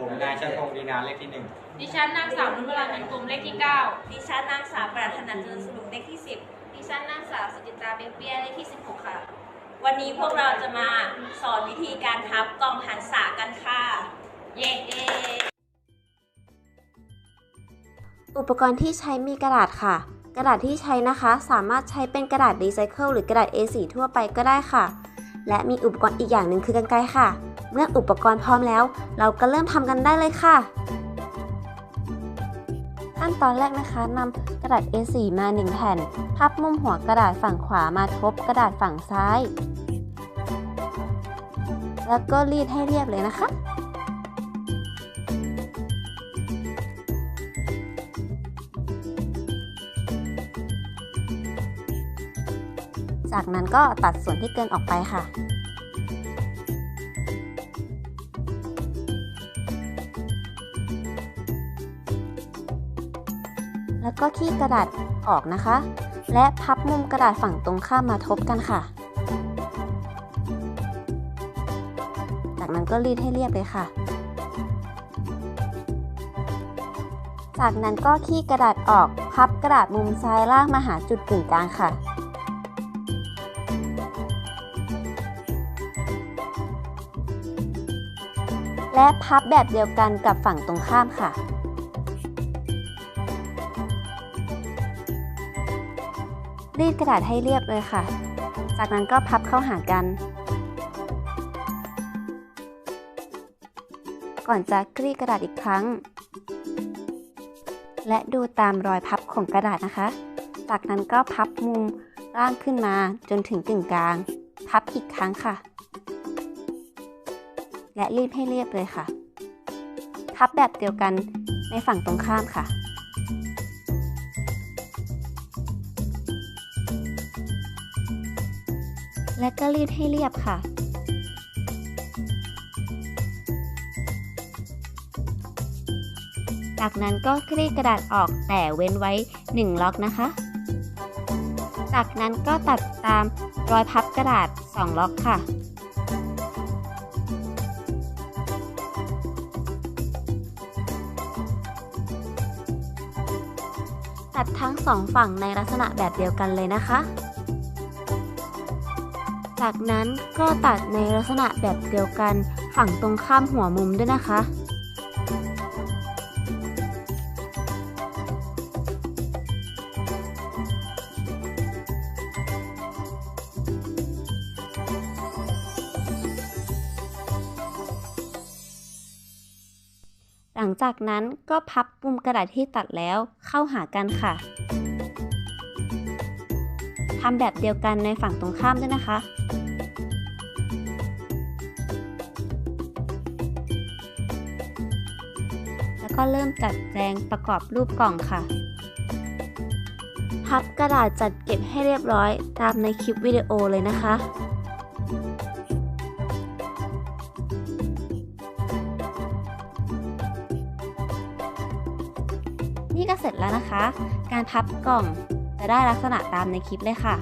ผมนายชันพงศ์ดีนานเลขที่หนึ่งดิฉันนางสาวนุชวราพันกลมเลขที่9ดิฉันนางสาวปรารถนาเจริญสนุกเลขที่ดิฉันนางสาวสุจิตราเบงเปียเลขที่ 16 ค่ะ10วันนี้พวกเราจะมาสอนวิธีการพับกล่องหันษากันค่ะเย้เย้อุปกรณ์ที่ใช้มีกระดาษค่ะ กระดาษที่ใช้นะคะ สามารถใช้เป็นกระดาษรีไซเคิลหรือกระดาษ A4 ทั่วไปก็ได้ค่ะ และมีอุปกรณ์อีกอย่างหนึ่งคือกรรไกรค่ะ เมื่ออุปกรณ์พร้อมแล้ว เราก็เริ่มทำกันได้เลยค่ะ ขั้นตอนแรกนะคะนำกระดาษ A4 มา 1 แผ่น พับมุมหัวกระดาษฝั่งขวามาทบกระดาษฝั่งซ้าย แล้วก็รีดให้เรียบเลยนะคะจากนั้นก็ตัดส่วนที่เกินออกไปค่ะ แล้วก็ขี้กระดาษออกนะคะ และพับมุมกระดาษฝั่งตรงข้ามมาทบกันค่ะ จากนั้นก็รีดให้เรียบเลยค่ะ จากนั้นก็ขี้กระดาษออกพับกระดาษมุมซ้ายล่างมาหาจุดกึ่งกลางค่ะและพับแบบเดียวกันกับฝั่งตรงข้ามค่ะ รีดกระดาษให้เรียบเลยค่ะ จากนั้นก็พับเข้าหากัน ก่อนจะกรีดกระดาษอีกครั้ง และดูตามรอยพับของกระดาษนะคะ จากนั้นก็พับมุมร่างขึ้นมาจนถึงกึ่งกลาง พับอีกครั้งค่ะ และรีบให้เรียบเลยค่ะ พับแบบเดียวกันในฝั่งตรงข้ามค่ะ และก็รีดให้เรียบค่ะ จากนั้นก็คลี่กระดาษออกแต่เว้นไว้ 1 ล็อกนะคะ จากนั้นก็ตัดตามรอยพับกระดาษ 2 ล็อกค่ะตัดทั้งสองฝั่งในลักษณะแบบเดียวกันเลยนะคะ จากนั้นก็ตัดในลักษณะแบบเดียวกันฝั่งตรงข้ามหัวมุมด้วยนะคะ หลังจากนั้นก็พับมุมกระดาษที่ตัดแล้วเข้าหากันค่ะ ทำแบบเดียวกันในฝั่งตรงข้ามด้วยนะคะ แล้วก็เริ่มจัดแจงประกอบรูปกล่องค่ะ พับกระดาษจัดเก็บให้เรียบร้อยตามในคลิปวิดีโอเลยนะคะนี่ก็เสร็จแล้วนะคะ การพับกล่อง จะได้ลักษณะตามในคลิปเลยค่ะ